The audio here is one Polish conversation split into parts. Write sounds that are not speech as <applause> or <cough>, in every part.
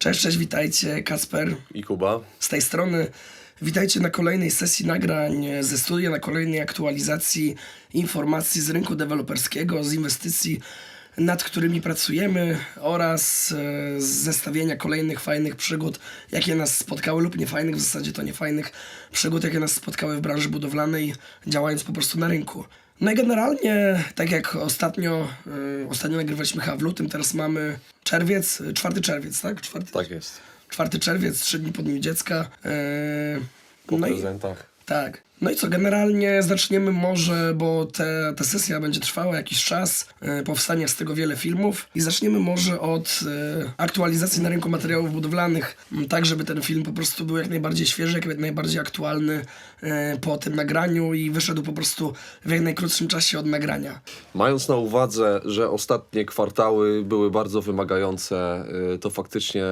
Cześć, cześć, witajcie, Kacper I Kuba. z tej strony. Witajcie na kolejnej sesji nagrań ze studia, na kolejnej aktualizacji informacji z rynku deweloperskiego, z inwestycji, nad którymi pracujemy oraz e, z zestawienia kolejnych fajnych przygód, jakie nas spotkały lub niefajnych, w zasadzie to niefajnych przygód, jakie nas spotkały w branży budowlanej, działając po prostu na rynku. No i generalnie, tak jak ostatnio, e, ostatnio nagrywaliśmy chyba w lutym, teraz mamy czerwiec, 4 czerwiec, tak? 4 Tak jest. 4 czerwiec, 3 dni po Dniu Dziecka. Eee, Po no i, prezentach. tak. No i co, generalnie zaczniemy może, bo te, ta sesja będzie trwała jakiś czas, e, powstanie z tego wiele filmów i zaczniemy może od e, aktualizacji na rynku materiałów budowlanych, tak żeby ten film po prostu był jak najbardziej świeży, jak najbardziej aktualny e, po tym nagraniu i wyszedł po prostu w jak najkrótszym czasie od nagrania. Mając na uwadze, że ostatnie kwartały były bardzo wymagające, to faktycznie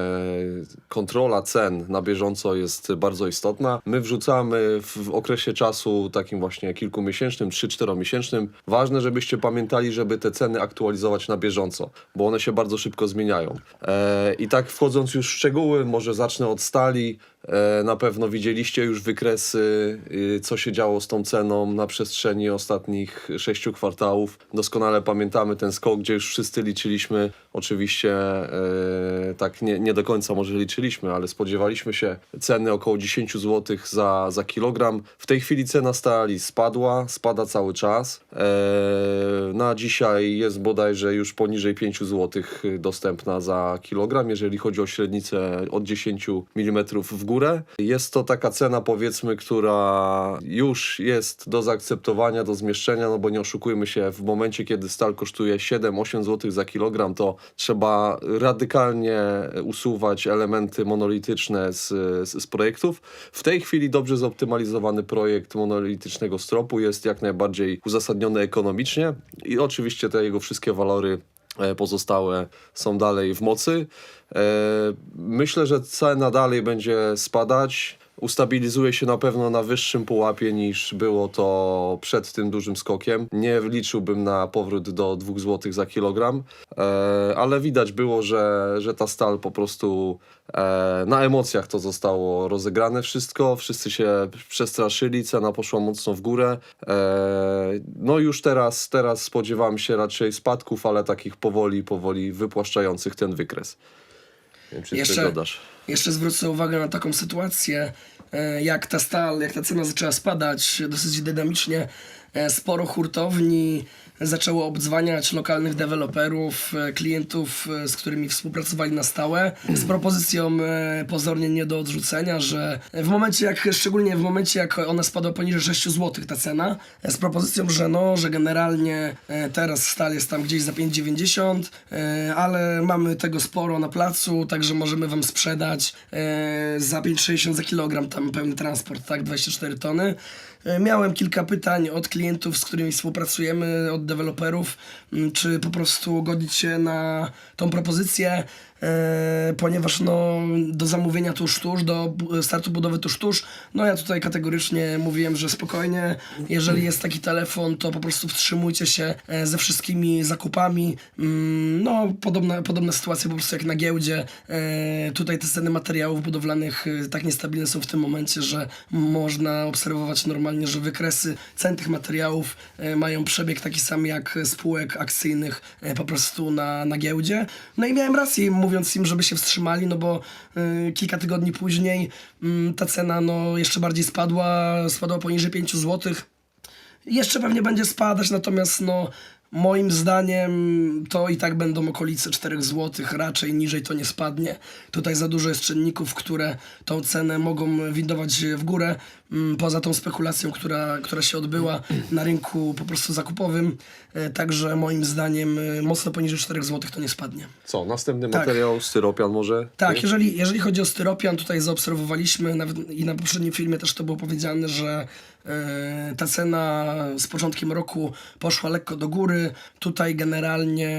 kontrola cen na bieżąco jest bardzo istotna. My wrzucamy w okresie czasu takim właśnie kilkumiesięcznym, 3-4 miesięcznym. Ważne, żebyście pamiętali, żeby te ceny aktualizować na bieżąco, bo one się bardzo szybko zmieniają. E, I tak wchodząc już w szczegóły, może zacznę od stali. E, Na pewno widzieliście już wykresy, y, co się działo z tą ceną na przestrzeni ostatnich sześciu kwartałów. Doskonale pamiętamy ten skok, gdzie już wszyscy liczyliśmy. Oczywiście e, tak nie, nie do końca może liczyliśmy, ale spodziewaliśmy się ceny około 10 zł za, za kilogram. W tej chwili cena stali spadła, spada cały czas. E, na dzisiaj jest bodajże już poniżej 5 zł dostępna za kilogram, jeżeli chodzi o średnicę od 10 mm w górę. Jest to taka cena powiedzmy, która już jest do zaakceptowania, do zmieszczenia, no bo nie oszukujmy się, w momencie kiedy stal kosztuje 7-8 zł za kilogram, to trzeba radykalnie usuwać elementy monolityczne z, z, z projektów. W tej chwili dobrze zoptymalizowany projekt monolitycznego stropu jest jak najbardziej uzasadniony ekonomicznie i oczywiście te jego wszystkie walory e, pozostałe są dalej w mocy. E, Myślę, że cena dalej będzie spadać. Ustabilizuje się na pewno na wyższym pułapie niż było to przed tym dużym skokiem. Nie liczyłbym na powrót do 2 zł za kilogram, e, ale widać było, że, że ta stal po prostu e, na emocjach to zostało rozegrane wszystko. Wszyscy się przestraszyli, cena poszła mocno w górę. No już teraz, teraz spodziewam się raczej spadków, ale takich powoli, powoli wypłaszczających ten wykres. Wiem, czy Jeszcze- dodasz. Jeszcze zwrócę uwagę na taką sytuację, e, jak ta stal, jak ta cena zaczęła spadać dosyć dynamicznie. e, Sporo hurtowni zaczęło obdzwaniać lokalnych deweloperów, e, klientów, e, z którymi współpracowali na stałe, z propozycją e, pozornie nie do odrzucenia, że w momencie jak, szczególnie w momencie jak ona spadła poniżej 6 zł ta cena, z propozycją, że no, że generalnie teraz stal jest tam gdzieś za 5,90, e, ale mamy tego sporo na placu, także możemy wam sprzedać za 5,60 za kilogram tam pełny transport, tak, 24 tony. E, Miałem kilka pytań od klientów, z którymi współpracujemy, od deweloperów, czy po prostu godzić się na tą propozycję, ponieważ no, do zamówienia tuż, tuż, do startu budowy tuż, tuż, no ja tutaj kategorycznie mówiłem, że spokojnie, jeżeli jest taki telefon, to po prostu wstrzymujcie się e, ze wszystkimi zakupami. Mm, No, podobna, podobna sytuacja po prostu jak na giełdzie. E, Tutaj te ceny materiałów budowlanych e, tak niestabilne są w tym momencie, że można obserwować normalnie, że wykresy cen tych materiałów e, mają przebieg taki sam jak spółek akcyjnych e, po prostu na, na giełdzie. No i miałem rację mówiąc im, żeby się wstrzymali, no bo e, kilka tygodni później mm, ta cena no, jeszcze bardziej spadła, spadła poniżej 5 złotych. Jeszcze pewnie będzie spadać, natomiast no, moim zdaniem to i tak będą okolice 4 zł, raczej niżej to nie spadnie. Tutaj za dużo jest czynników, które tą cenę mogą windować w górę, mm, poza tą spekulacją, która, która się odbyła na rynku po prostu zakupowym. E, Także moim zdaniem e, mocno poniżej 4 zł to nie spadnie. Co, następny Tak. materiał, styropian może? Tak, jeżeli, jeżeli chodzi o styropian, tutaj zaobserwowaliśmy nawet i na poprzednim filmie też to było powiedziane, że ta cena z początkiem roku poszła lekko do góry. Tutaj generalnie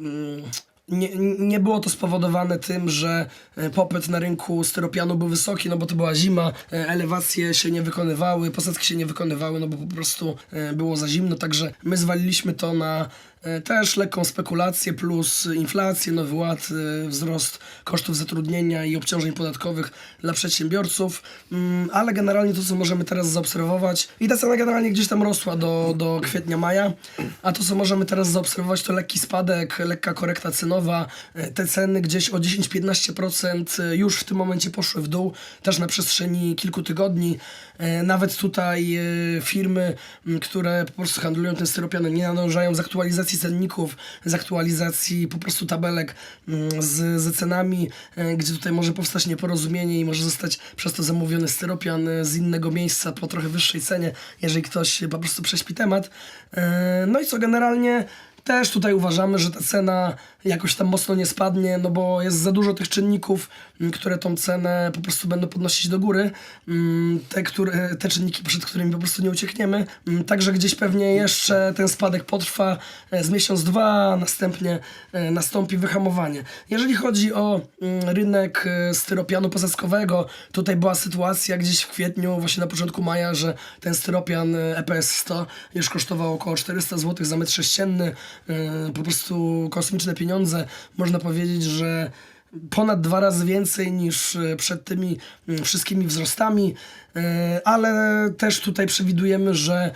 mm, nie, nie było to spowodowane tym, że e, popyt na rynku styropianu był wysoki, no bo to była zima, e, elewacje się nie wykonywały, posadzki się nie wykonywały, no bo po prostu e, było za zimno, także my zwaliliśmy to na e, też lekką spekulację plus inflację, nowy ład, e, wzrost kosztów zatrudnienia i obciążeń podatkowych dla przedsiębiorców, Mm, ale generalnie to, co możemy teraz zaobserwować i ta cena generalnie gdzieś tam rosła do, do kwietnia, maja, a to, co możemy teraz zaobserwować, to lekki spadek, lekka korekta cenowa, E, te ceny gdzieś o 10-15% już w tym momencie poszły w dół, też na przestrzeni kilku tygodni. E, Nawet tutaj e, firmy, które po prostu handlują tym styropianem, nie nadążają z aktualizacji cenników, z aktualizacji po prostu tabelek m, z, z cenami, e, gdzie tutaj może powstać nieporozumienie i może zostać przez to zamówiony styropian e, z innego miejsca po trochę wyższej cenie, jeżeli ktoś po prostu prześpi temat. E, No i co generalnie też tutaj uważamy, że ta cena jakoś tam mocno nie spadnie, no bo jest za dużo tych czynników, m, które tą cenę po prostu będą podnosić do góry. Mm, Te, które, te czynniki, przed którymi po prostu nie uciekniemy. Mm, Także gdzieś pewnie jeszcze ten spadek potrwa e, z miesiąc, dwa, następnie e, nastąpi wyhamowanie. Jeżeli chodzi o mm, rynek e, styropianu posadzkowego, tutaj była sytuacja gdzieś w kwietniu, właśnie na początku maja, że ten styropian EPS 100 już kosztował około 400 zł za metr sześcienny. E, Po prostu kosmiczne pieniądze. Można powiedzieć, że ponad dwa razy więcej niż e, przed tymi wszystkimi wzrostami, e, ale też tutaj przewidujemy, że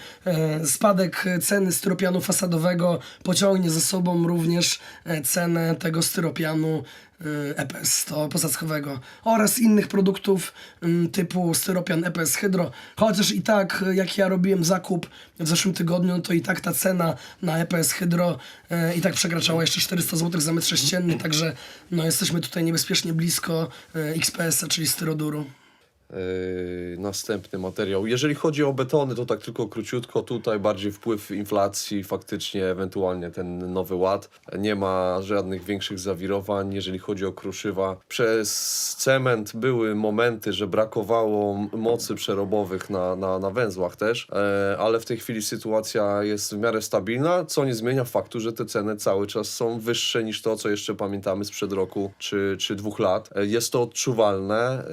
spadek ceny styropianu fasadowego pociągnie za sobą również cenę tego styropianu e, EPS 100 posadzkowego oraz innych produktów mm, typu styropian EPS Hydro. Chociaż i tak, e, jak ja robiłem zakup w zeszłym tygodniu, to i tak ta cena na EPS Hydro i tak przekraczała jeszcze 400 zł za metr sześcienny, także no, jesteśmy tutaj niebezpiecznie blisko XPS-a, czyli styroduru. Yy, następny materiał. Jeżeli chodzi o betony, to tak tylko króciutko. Tutaj bardziej wpływ inflacji, faktycznie ewentualnie ten nowy ład. Nie ma żadnych większych zawirowań, jeżeli chodzi o kruszywa. Przez cement były momenty, że brakowało mocy przerobowych na, na, na węzłach też, e, ale w tej chwili sytuacja jest w miarę stabilna, co nie zmienia faktu, że te ceny cały czas są wyższe niż to, co jeszcze pamiętamy sprzed roku czy, czy dwóch lat. E, Jest to odczuwalne,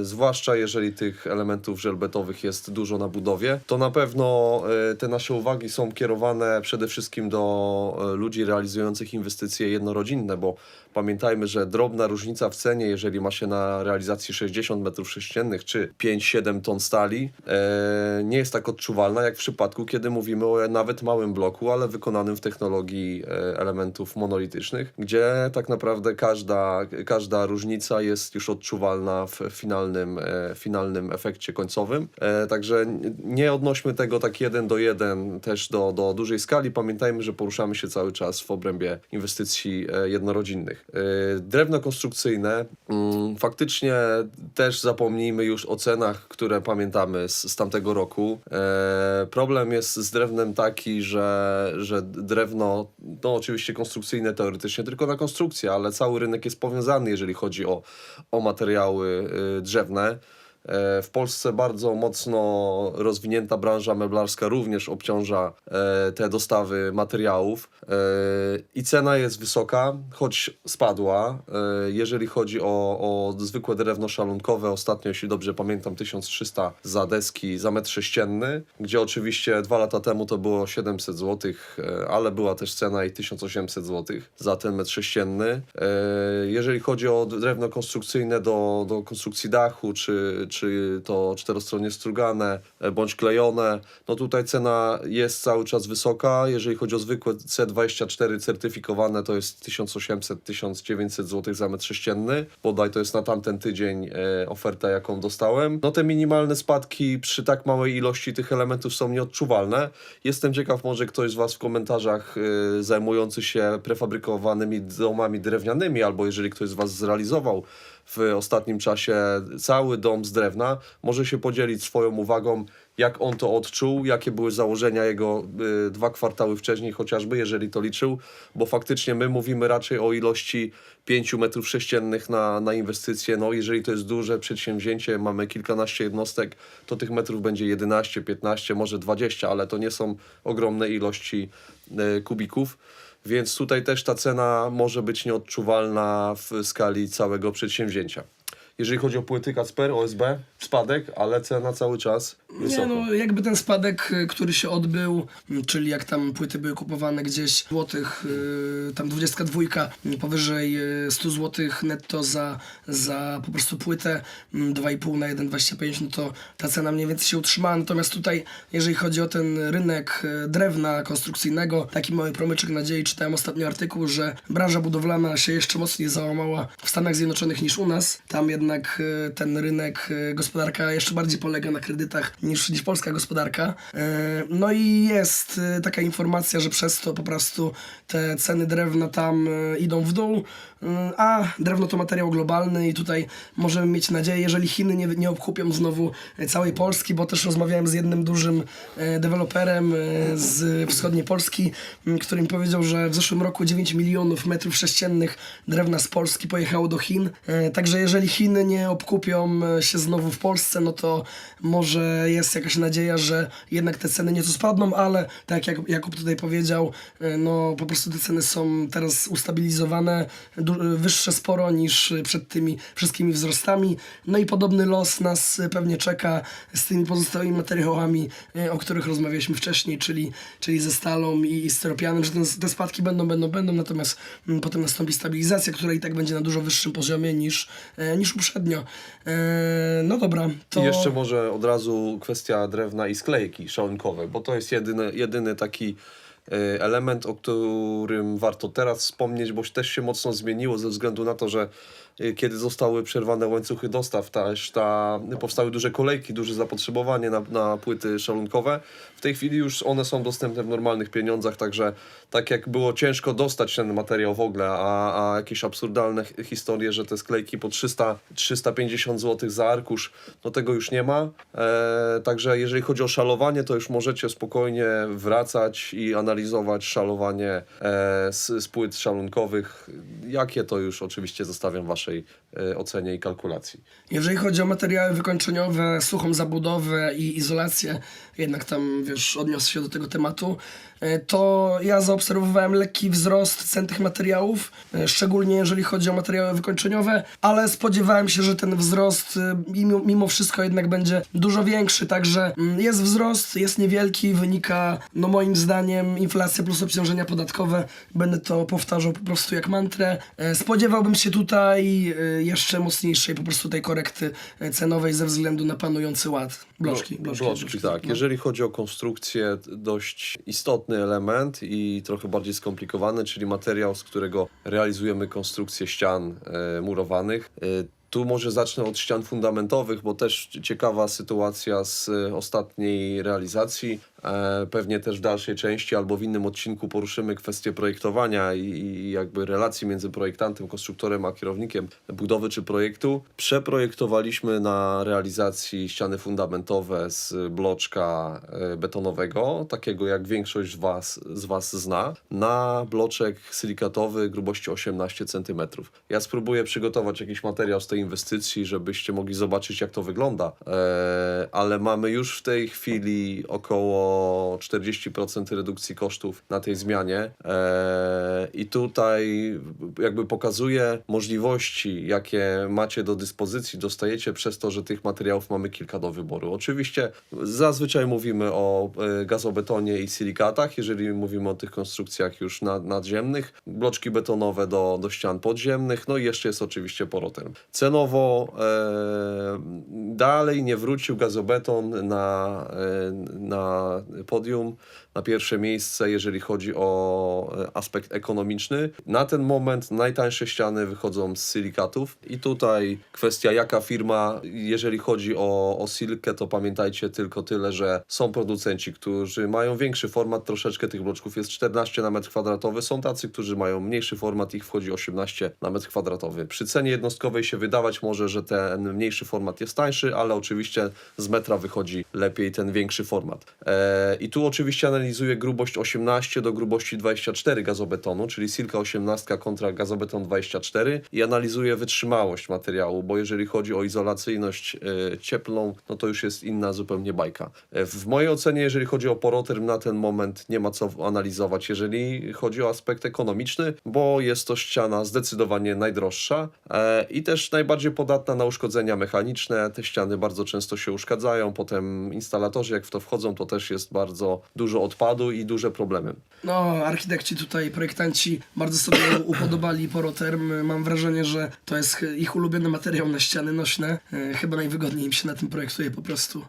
e, zwłaszcza jeżeli tych elementów żelbetowych jest dużo na budowie, to na pewno e, te nasze uwagi są kierowane przede wszystkim do e, ludzi realizujących inwestycje jednorodzinne, bo pamiętajmy, że drobna różnica w cenie, jeżeli ma się na realizacji 60 metrów sześciennych czy 5-7 ton stali, e, nie jest tak odczuwalna jak w przypadku, kiedy mówimy o nawet małym bloku, ale wykonanym w technologii e, elementów monolitycznych, gdzie tak naprawdę każda, każda różnica jest już odczuwalna w finalnym, e, finalnym efekcie końcowym. E, Także nie odnośmy tego tak jeden do jeden też do, do dużej skali. Pamiętajmy, że poruszamy się cały czas w obrębie inwestycji e, jednorodzinnych. E, Drewno konstrukcyjne, mm, faktycznie też zapomnijmy już o cenach, które pamiętamy z, z tamtego roku. E, Problem jest z drewnem taki, że, że drewno, no oczywiście konstrukcyjne teoretycznie tylko na konstrukcję, ale cały rynek jest powiązany, jeżeli chodzi o, o materiały y, drzewne. E, W Polsce bardzo mocno rozwinięta branża meblarska również obciąża e, te dostawy materiałów E, i cena jest wysoka, choć spadła. Jeżeli chodzi o, o zwykłe drewno szalunkowe, ostatnio, jeśli dobrze pamiętam, 1300 za deski za metr sześcienny, gdzie oczywiście dwa lata temu to było 700 zł, ale była też cena i 1800 zł za ten metr sześcienny. Jeżeli chodzi o drewno konstrukcyjne do, do konstrukcji dachu, czy, czy to czterostronnie strugane, e, bądź klejone, no tutaj cena jest cały czas wysoka. Jeżeli chodzi o zwykłe C24 certyfikowane, to jest 1800-1900 zł za metr sześcienny. Bodaj to jest na tamten tydzień e, oferta, jaką dostałem. No te minimalne spadki przy tak małej ilości tych elementów są nieodczuwalne. Jestem ciekaw, może ktoś z Was w komentarzach e, zajmujący się prefabrykowanymi domami drewnianymi, albo jeżeli ktoś z Was zrealizował w ostatnim czasie cały dom z drewna, może się podzielić swoją uwagą, jak on to odczuł, jakie były założenia jego y, dwa kwartały wcześniej, chociażby, jeżeli to liczył, bo faktycznie my mówimy raczej o ilości 5 metrów sześciennych na, na inwestycje. No, jeżeli to jest duże przedsięwzięcie, mamy kilkanaście jednostek, to tych metrów będzie 11, 15, może 20, ale to nie są ogromne ilości y, kubików. Więc tutaj też ta cena może być nieodczuwalna w skali całego przedsięwzięcia. Jeżeli chodzi o płyty Kacper, OSB, spadek, ale cena cały czas wysoko. Nie, no jakby ten spadek, y, który się odbył, czyli jak tam płyty były kupowane gdzieś złotych, y, tam 22 y, powyżej y, 100 złotych netto za, za po prostu płytę m, 2,5 na 1,25, no to ta cena mniej więcej się utrzymała. Natomiast tutaj, jeżeli chodzi o ten rynek y, drewna konstrukcyjnego, taki mały promyczek nadziei, czytałem ostatnio artykuł, że branża budowlana się jeszcze mocniej załamała w Stanach Zjednoczonych niż u nas. Tam jednak y, ten rynek, y, gospodarka jeszcze bardziej polega na kredytach niż, niż polska gospodarka. Y, No i jest taka informacja, że przez to po prostu te ceny drewna tam idą w dół, a drewno to materiał globalny i tutaj możemy mieć nadzieję, jeżeli Chiny nie, nie obkupią znowu całej Polski, bo też rozmawiałem z jednym dużym y, deweloperem y, z wschodniej Polski, który mi powiedział, że w zeszłym roku 9 milionów metrów sześciennych drewna z Polski pojechało do Chin. Y, Także jeżeli Chiny nie obkupią się znowu w Polsce, no to może jest jakaś nadzieja, że jednak te ceny nieco spadną, ale tak jak Jakub tutaj powiedział, no po prostu te ceny są teraz ustabilizowane, wyższe sporo niż y, przed tymi wszystkimi wzrostami. No i podobny los nas y, pewnie czeka z tymi pozostałymi materiałami, y, o których rozmawialiśmy wcześniej, czyli, czyli ze stalą i, styropianem, że te spadki będą, będą, będą, natomiast mm, potem nastąpi stabilizacja, która i tak będzie na dużo wyższym poziomie niż, niż uprzednio. E, no dobra, to... I jeszcze może od razu kwestia drewna i sklejki szałunkowe, bo to jest jedyny, jedyny taki element, o którym warto teraz wspomnieć, bo też się mocno zmieniło ze względu na to, że kiedy zostały przerwane łańcuchy dostaw, też ta, powstały duże kolejki, duże zapotrzebowanie na, na płyty szalunkowe. W tej chwili już one są dostępne w normalnych pieniądzach, także tak jak było ciężko dostać ten materiał w ogóle, a, a jakieś absurdalne hi- historie, że te sklejki po 300, 350 zł za arkusz, no tego już nie ma. E, także jeżeli chodzi o szalowanie, to już możecie spokojnie wracać i analizować szalowanie e, z, z płyt szalunkowych. Jakie to już oczywiście zostawiam waszej e, ocenie i kalkulacji. Jeżeli chodzi o materiały wykończeniowe, suchą zabudowę i izolację, jednak tam, wiesz, odniosę się do tego tematu, e, to ja zaobserwowałem lekki wzrost cen tych materiałów, e, szczególnie jeżeli chodzi o materiały wykończeniowe, ale spodziewałem się, że ten wzrost mimo, mimo wszystko jednak będzie dużo większy, także mm, jest wzrost, jest niewielki, wynika, no moim zdaniem, inflacja plus obciążenia podatkowe, będę to powtarzał po prostu jak mantrę. Spodziewałbym się tutaj e, jeszcze mocniejszej po prostu tej korekty e, cenowej ze względu na panujący ład. Bloczki, No, bloczki, bloczki, tak. no. Jeżeli chodzi o konstrukcję, dość istotny element i trochę bardziej skomplikowany, czyli materiał, z którego realizujemy konstrukcję ścian e, murowanych. E, tu może zacznę od ścian fundamentowych, bo też ciekawa sytuacja z ostatniej realizacji. E, pewnie też w dalszej części albo w innym odcinku poruszymy kwestię projektowania i, jakby relacji między projektantem, konstruktorem a kierownikiem budowy czy projektu. Przeprojektowaliśmy na realizacji ściany fundamentowe z bloczka e, betonowego, takiego jak większość z was, z was zna, na bloczek silikatowy grubości 18 cm. Ja spróbuję przygotować jakiś materiał z tej inwestycji, żebyście mogli zobaczyć jak to wygląda, e, ale mamy już w tej chwili około 40% redukcji kosztów na tej zmianie e, i tutaj jakby pokazuje możliwości, jakie macie do dyspozycji, dostajecie przez to, że tych materiałów mamy kilka do wyboru. Oczywiście zazwyczaj mówimy o e, gazobetonie i silikatach, jeżeli mówimy o tych konstrukcjach już nad, nadziemnych, bloczki betonowe do, do ścian podziemnych, no i jeszcze jest oczywiście porotem. Cenowo e, dalej nie wrócił gazobeton na, e, podium, na pierwsze miejsce, jeżeli chodzi o e, aspekt ekonomiczny. Na ten moment najtańsze ściany wychodzą z silikatów i tutaj kwestia jaka firma, jeżeli chodzi o, o silkę, to pamiętajcie tylko tyle, że są producenci, którzy mają większy format, troszeczkę tych bloczków jest 14 na metr kwadratowy, są tacy, którzy mają mniejszy format, ich wchodzi 18 na metr kwadratowy. Przy cenie jednostkowej się wydawać może, że ten mniejszy format jest tańszy, ale oczywiście z metra wychodzi lepiej ten większy format. E, I tu oczywiście analizuję grubość 18 do grubości 24 gazobetonu, czyli silka 18 kontra gazobeton 24 i analizuję wytrzymałość materiału, bo jeżeli chodzi o izolacyjność e, cieplną, no to już jest inna zupełnie bajka. E, w mojej ocenie, jeżeli chodzi o poroterm na ten moment nie ma co analizować, jeżeli chodzi o aspekt ekonomiczny, bo jest to ściana zdecydowanie najdroższa e, i też najbardziej podatna na uszkodzenia mechaniczne. Te ściany bardzo często się uszkadzają, potem instalatorzy jak w to wchodzą, to też jest bardzo dużo odpadu i duże problemy. No, architekci tutaj, projektanci bardzo sobie upodobali poroterm. Mam wrażenie, że to jest ich ulubiony materiał na ściany nośne. E, Chyba najwygodniej im się na tym projektuje po prostu.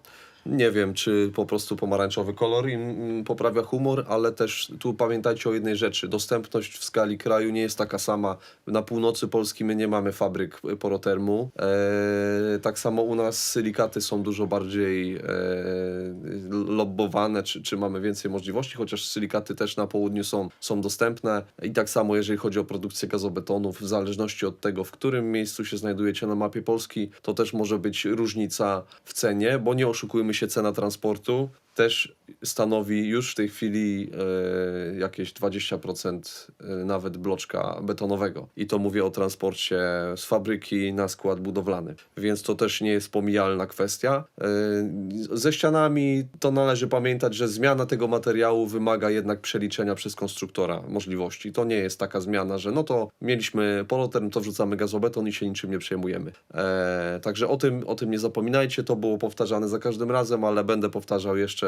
Nie wiem, czy po prostu pomarańczowy kolor im im poprawia humor, ale też tu pamiętajcie o jednej rzeczy. Dostępność w skali kraju nie jest taka sama. Na północy Polski my nie mamy fabryk porotermu. Eee, tak samo u nas silikaty są dużo bardziej eee, lobbowane, czy, czy mamy więcej możliwości, chociaż silikaty też na południu są, są dostępne. I tak samo jeżeli chodzi o produkcję gazobetonów, w zależności od tego, w którym miejscu się znajdujecie na mapie Polski, to też może być różnica w cenie, bo nie oszukujmy się, cena transportu też stanowi już w tej chwili e, jakieś 20% e, nawet bloczka betonowego. I to mówię o transporcie z fabryki na skład budowlany. Więc to też nie jest pomijalna kwestia. E, ze ścianami to należy pamiętać, że zmiana tego materiału wymaga jednak przeliczenia przez konstruktora możliwości. To nie jest taka zmiana, że no to mieliśmy poloterm, to wrzucamy gazobeton i się niczym nie przejmujemy. Także o tym, o tym nie zapominajcie, to było powtarzane za każdym razem, ale będę powtarzał jeszcze,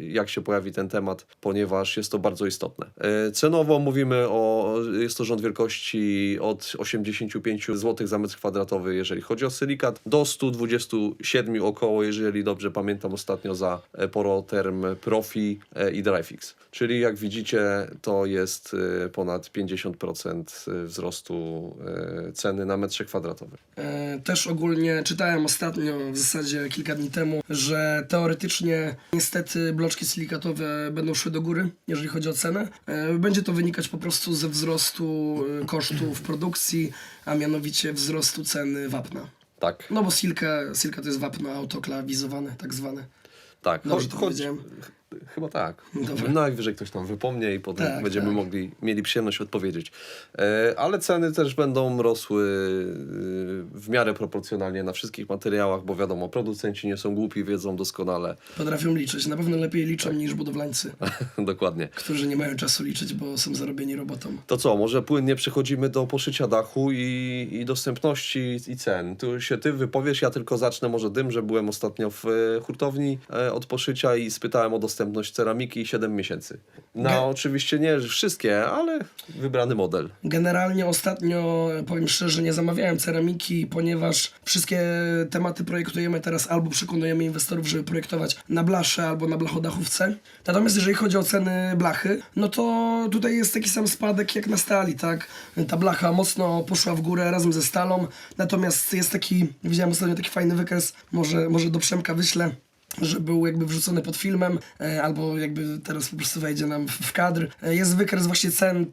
jak się pojawi ten temat, ponieważ jest to bardzo istotne. E, cenowo mówimy o, jest to rząd wielkości od 85 zł za metr kwadratowy, jeżeli chodzi o silikat, do 127 około, jeżeli dobrze pamiętam ostatnio za e, Poroterm Profi e, i Dryfix. Czyli jak widzicie, to jest ponad 50% wzrostu ceny na metrze kwadratowym. Też ogólnie czytałem ostatnio, w zasadzie kilka dni temu, że teoretycznie niestety bloczki silikatowe będą szły do góry, jeżeli chodzi o cenę. E, Będzie to wynikać po prostu ze wzrostu e, kosztów produkcji, a mianowicie wzrostu ceny wapna. Tak, No bo silka, silka to jest wapno autoklawizowane, tak zwane. tak. Dobrze Cho- to choć-? Chyba tak. Dobra. Najwyżej ktoś tam wypomnie i potem Tak, będziemy tak. mogli, mieli przyjemność odpowiedzieć. E, ale ceny też będą rosły e, w miarę proporcjonalnie na wszystkich materiałach, bo wiadomo, producenci nie są głupi, wiedzą doskonale. Potrafią liczyć, na pewno lepiej liczą niż budowlańcy, <laughs> Dokładnie. którzy nie mają czasu liczyć, bo są zarobieni robotą. To co, może płynnie przechodzimy do poszycia dachu i, i dostępności i cen. Tu się ty wypowiesz, ja tylko zacznę może tym, że byłem ostatnio w e, hurtowni od poszycia i spytałem o dostępność ceramiki 7 miesięcy. No Ge- oczywiście nie wszystkie, ale wybrany model. Generalnie ostatnio, powiem szczerze, nie zamawiałem ceramiki, ponieważ wszystkie tematy projektujemy teraz albo przekonujemy inwestorów, żeby projektować na blasze albo na blachodachówce. Natomiast jeżeli chodzi o ceny blachy, no to tutaj jest taki sam spadek jak na stali, tak? Ta blacha mocno poszła w górę razem ze stalą, natomiast jest taki, widziałem ostatnio taki fajny wykres, może, może do Przemka wyślę że był jakby wrzucony pod filmem, e, albo jakby teraz po prostu wejdzie nam w, w kadr. E, jest wykres właśnie cen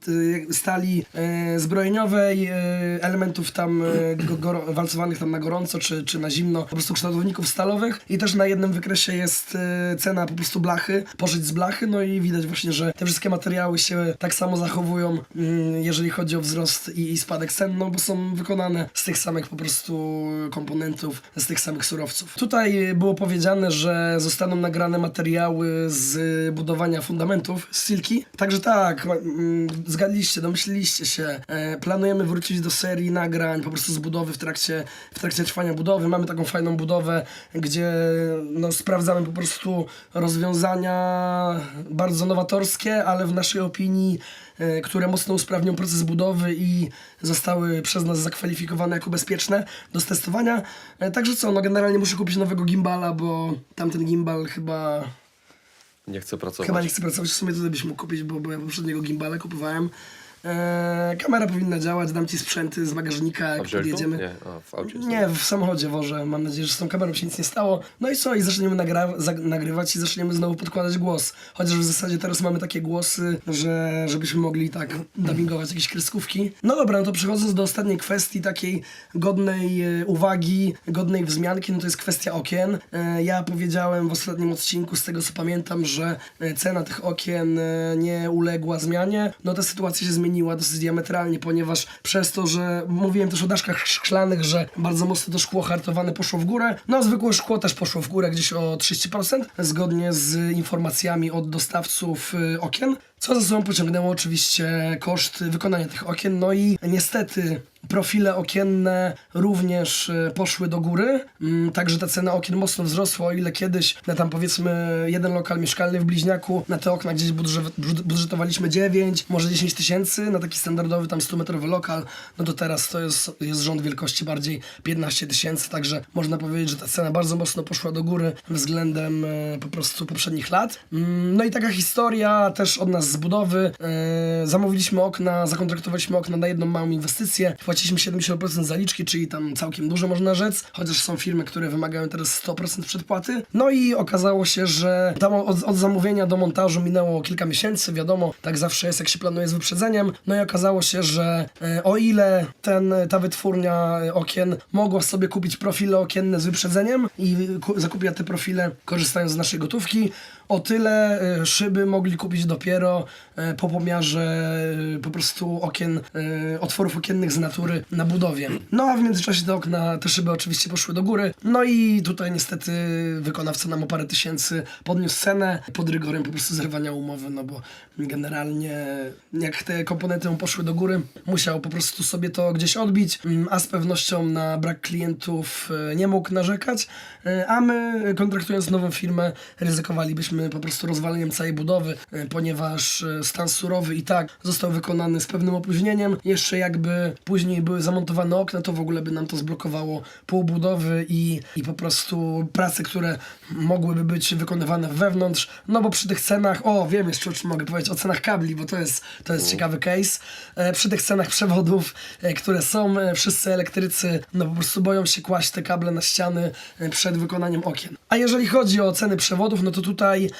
e, stali e, zbrojeniowej, e, elementów tam e, go, goro, walcowanych tam na gorąco, czy, czy na zimno, po prostu kształtowników stalowych i też na jednym wykresie jest e, cena po prostu blachy, pożyć z blachy, no i widać właśnie, że te wszystkie materiały się tak samo zachowują, mm, jeżeli chodzi o wzrost i, i spadek cen, no bo są wykonane z tych samych po prostu komponentów, z tych samych surowców. Tutaj było powiedziane, że zostaną nagrane materiały z budowania fundamentów z silki. Także tak, zgadliście, domyśliliście się. E, planujemy wrócić do serii nagrań po prostu z budowy w trakcie, w trakcie trwania budowy. Mamy taką fajną budowę, gdzie no, sprawdzamy po prostu rozwiązania bardzo nowatorskie, ale w naszej opinii które mocno usprawnią proces budowy i zostały przez nas zakwalifikowane jako bezpieczne do testowania. E, Także co, no generalnie muszę kupić nowego gimbala, bo tamten gimbal chyba, Nie chcę pracować. chyba nie chce pracować. W sumie to byś mógł kupić, bo, bo ja poprzedniego gimbala kupowałem. E, kamera powinna działać, dam ci sprzęty z bagażnika, jak podjedziemy. Nie, a, w aucie. Nie, w samochodzie wożę. Mam nadzieję, że z tą kamerą się nic nie stało. No i co? I zaczniemy nagra- zag- nagrywać i zaczniemy znowu podkładać głos. Chociaż w zasadzie teraz mamy takie głosy, że żebyśmy mogli tak dubbingować jakieś kreskówki. No dobra, no to przechodząc do ostatniej kwestii takiej godnej e, uwagi, godnej wzmianki, no to jest kwestia okien. E, ja powiedziałem w ostatnim odcinku, z tego co pamiętam, że e, cena tych okien e, nie uległa zmianie. No ta sytuacja się zmieniła dosyć diametralnie, ponieważ przez to, że mówiłem też o daszkach szklanych, że bardzo mocno to szkło hartowane poszło w górę, no zwykłe szkło też poszło w górę gdzieś o 30%, zgodnie z informacjami od dostawców y, okien. Co za sobą pociągnęło oczywiście koszt wykonania tych okien, no i niestety profile okienne również y, poszły do góry, mm, także ta cena okien mocno wzrosła, o ile kiedyś na tam powiedzmy jeden lokal mieszkalny w Bliźniaku, na te okna gdzieś budżet, budż- budżetowaliśmy 9, może 10 tysięcy, na taki standardowy tam 100 metrowy lokal, no to teraz to jest, jest rząd wielkości bardziej 15 tysięcy, także można powiedzieć, że ta cena bardzo mocno poszła do góry względem e, po prostu poprzednich lat. Mm, No i taka historia też od nas z budowy. E, zamówiliśmy okna, zakontraktowaliśmy okna na jedną małą inwestycję, płaciliśmy 70% zaliczki, czyli tam całkiem dużo można rzec, chociaż są firmy, które wymagają teraz 100% przedpłaty. No i okazało się, że od, od zamówienia do montażu minęło kilka miesięcy, wiadomo, tak zawsze jest, jak się planuje z wyprzedzeniem. No i okazało się, że e, o ile ten, ta wytwórnia okien mogła sobie kupić profile okienne z wyprzedzeniem i ku, zakupiła te profile korzystając z naszej gotówki, o tyle e, szyby mogli kupić dopiero e, po pomiarze e, po prostu okien, otworów okiennych z natury na budowie. No a w międzyczasie te okna, te szyby oczywiście poszły do góry. No i tutaj niestety wykonawca nam o parę tysięcy podniósł cenę pod rygorem po prostu zerwania umowy, no bo generalnie jak te komponenty mu poszły do góry, musiał po prostu sobie to gdzieś odbić, mm, a z pewnością na brak klientów nie mógł narzekać, a my kontraktując nową firmę ryzykowalibyśmy po prostu rozwaleniem całej budowy, e, ponieważ e, stan surowy i tak został wykonany z pewnym opóźnieniem. Jeszcze jakby później były zamontowane okna, to w ogóle by nam to zblokowało pół budowy i, i po prostu prace, które mogłyby być wykonywane wewnątrz, no bo przy tych cenach, o wiem jeszcze o czym mogę powiedzieć, o cenach kabli, bo to jest, to jest ciekawy case. E, przy tych cenach przewodów, e, które są, e, wszyscy elektrycy no po prostu boją się kłaść te kable na ściany e, przed wykonaniem okien. A jeżeli chodzi o ceny przewodów, no to tutaj e,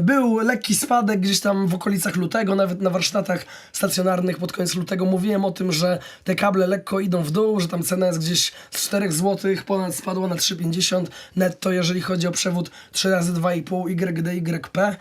był lekki spadek gdzieś tam w okolicach lutego, nawet na warsztatach stacjonarnych pod koniec lutego mówiłem o tym, że te kable lekko idą w dół, że tam cena jest gdzieś z 4 zł, ponad spadła na 3,50 netto, jeżeli chodzi o przewód 3 razy 2,5 YDYP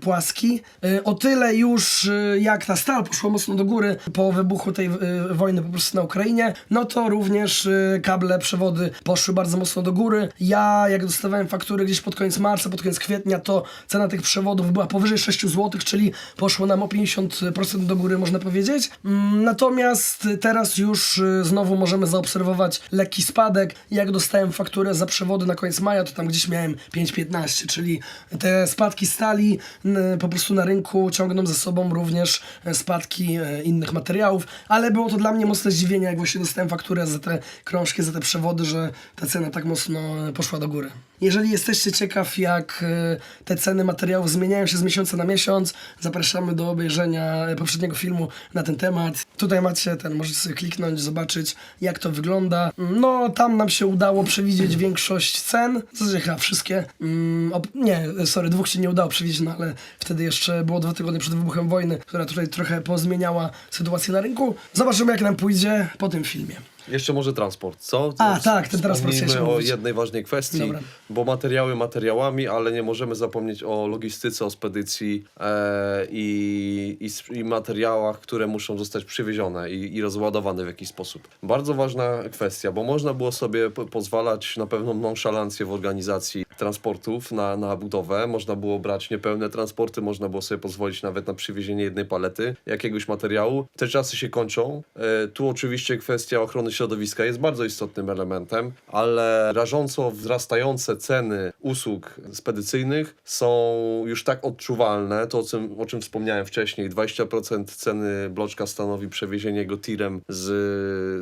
płaski. Y, O tyle już y, jak ta stal poszła mocno do góry po wybuchu tej y, wojny po prostu na Ukrainie, no to również kable, przewody poszły bardzo mocno do góry. Ja jak dostawałem faktury gdzieś pod koniec marca, pod koniec kwietnia, to cena tych przewodów była powyżej 6 zł, czyli poszło nam o 50% do góry, można powiedzieć. Mm, Natomiast teraz już znowu możemy zaobserwować lekki spadek. Jak dostałem fakturę za przewody na koniec maja, to tam gdzieś miałem 5,15, czyli te spadki stali n- po prostu na rynku ciągną ze sobą również e, spadki e, innych materiałów, ale było to dla mnie mocne zdziwienie, jak właśnie dostałem fakturę za te krążki, za te przewody, że ta cena tak mocno e, poszła do góry. Jeżeli jesteście ciekaw, jak e, te ceny materiałów zmieniają się z miesiąca na miesiąc, zapraszamy do obejrzenia poprzedniego filmu na ten temat. Tutaj macie ten, możecie sobie kliknąć, zobaczyć jak to wygląda. No, tam nam się udało przewidzieć większość cen, w zasadzie chyba wszystkie. Mm, nie, sorry, dwóch się nie udało przewidzieć, no ale wtedy jeszcze było dwa tygodnie przed wybuchem wojny, która tutaj trochę pozmieniała sytuację na rynku. Zobaczymy jak nam pójdzie po tym filmie. Jeszcze może transport, co? A, tak, ten transport chciałem o mówić. jednej ważnej kwestii, Dobra. bo materiały materiałami, ale nie możemy zapomnieć o logistyce, o spedycji e, i, i, s- i materiałach, które muszą zostać przywiezione i, i rozładowane w jakiś sposób. Bardzo ważna kwestia, bo można było sobie po, pozwalać na pewną nonszalancję w organizacji transportów na, na budowę. Można było brać niepełne transporty, można było sobie pozwolić nawet na przywiezienie jednej palety jakiegoś materiału. Te czasy się kończą. E, tu oczywiście kwestia ochrony środowiska jest bardzo istotnym elementem, ale rażąco wzrastające ceny usług spedycyjnych są już tak odczuwalne, to o czym, o czym wspomniałem wcześniej, 20% ceny bloczka stanowi przewiezienie go tirem z,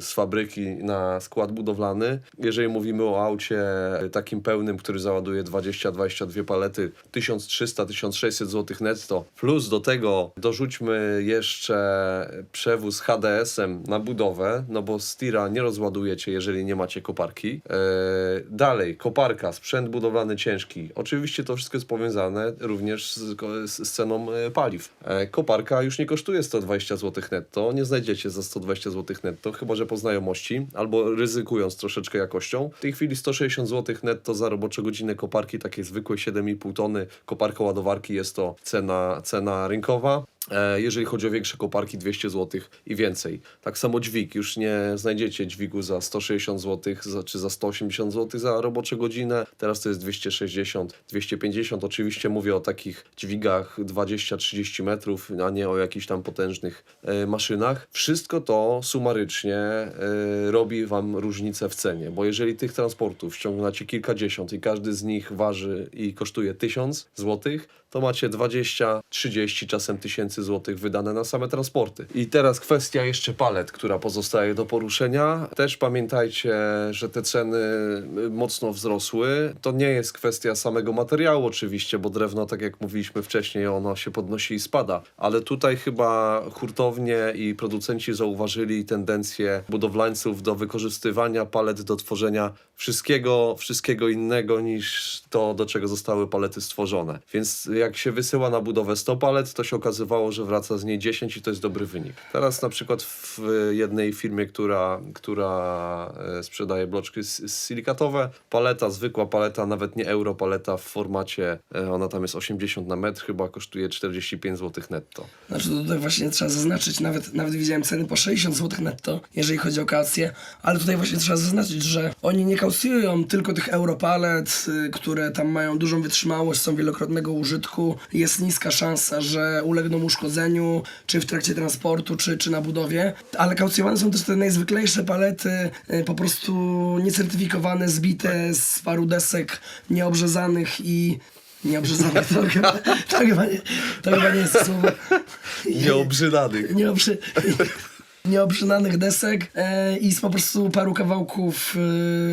z fabryki na skład budowlany. Jeżeli mówimy o aucie takim pełnym, który załaduje 20-22 palety, 1300-1600 zł netto, plus do tego dorzućmy jeszcze przewóz HDS-em na budowę, no bo z tira nie rozładujecie, jeżeli nie macie koparki. E, dalej, koparka, sprzęt budowlany ciężki. Oczywiście to wszystko jest powiązane również z, z, ceną e, paliw. E, koparka już nie kosztuje 120 zł netto, nie znajdziecie za 120 zł netto, chyba że po znajomości, albo ryzykując troszeczkę jakością. W tej chwili 160 zł netto za robocze godzinę koparki, takiej zwykłej 7,5 tony koparka ładowarki jest to cena, cena rynkowa. E, Jeżeli chodzi o większe koparki, 200 zł i więcej. Tak samo dźwig. Już nie znajdziecie dźwigu za 160 zł za, czy za 180 zł za robocze godzinę. Teraz to jest 260, 250. Oczywiście mówię o takich dźwigach 20-30 metrów, a nie o jakichś tam potężnych e, maszynach. Wszystko to sumarycznie e, robi Wam różnicę w cenie, bo jeżeli tych transportów ściągnacie kilkadziesiąt i każdy z nich waży i kosztuje 1000 złotych, to macie 20, 30 czasem tysięcy złotych wydane na same transporty. I teraz kwestia jeszcze palet, która pozostaje do poruszenia. Też pamiętajcie, że te ceny y, mocno wzrosły. To nie jest kwestia samego materiału oczywiście, bo drewno, tak jak mówiliśmy wcześniej, ono się podnosi i spada. Ale tutaj chyba hurtownie i producenci zauważyli tendencję budowlańców do wykorzystywania palet do tworzenia wszystkiego, wszystkiego innego niż to, do czego zostały palety stworzone. Więc jak się wysyła na budowę 100 palet, to się okazywało, że wraca z niej 10 i to jest dobry wynik. Teraz na przykład w jednej firmie, która, która e, sprzedaje bloczki silikatowe, paleta, zwykła paleta, nawet nie euro paleta w formacie, e, ona tam jest 80 na metr, chyba kosztuje 45 zł netto. Znaczy tutaj właśnie trzeba zaznaczyć, nawet, nawet widziałem ceny po 60 zł netto, jeżeli chodzi o kaucję, ale tutaj właśnie trzeba zaznaczyć, że oni nie kaucjują tylko tych europalet, y, które tam mają dużą wytrzymałość, są wielokrotnego użytku, jest niska szansa, że ulegną uszkodzeniu, czy w trakcie transportu, czy, czy na budowie, ale kaucjowane są też te najzwyklejsze palety, y, po prostu niecertyfikowane, zbite z paru desek, nieobrzezanych i Nieobrzezanych, to chyba, to chyba, nie, to chyba nie jest słowo <laughs> Nieobrzydanych. nieobrzy... nieobrzynanych desek e, i z po prostu paru kawałków,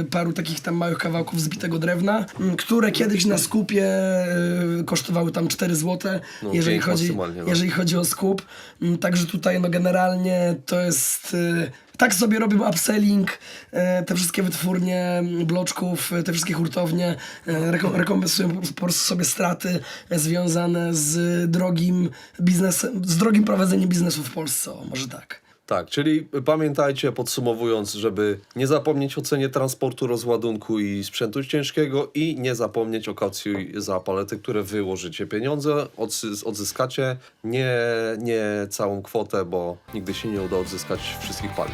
e, paru takich tam małych kawałków zbitego drewna, m, które kiedyś na skupie e, kosztowały tam 4 zł, No, jeżeli, pięć chodzi, maksymalnie, no. jeżeli chodzi o skup. M, Także tutaj no generalnie to jest... e, Tak sobie robią upselling, e, te wszystkie wytwórnie bloczków, e, te wszystkie hurtownie e, reko- rekompensują po po prostu sobie straty e, związane z drogim biznesem, z drogim prowadzeniem biznesu w Polsce, o, może tak. Tak, czyli pamiętajcie, podsumowując, żeby nie zapomnieć o cenie transportu, rozładunku i sprzętu ciężkiego i nie zapomnieć o kaucji za palety, które wyłożycie pieniądze, odzyskacie nie, nie całą kwotę, bo nigdy się nie uda odzyskać wszystkich palet.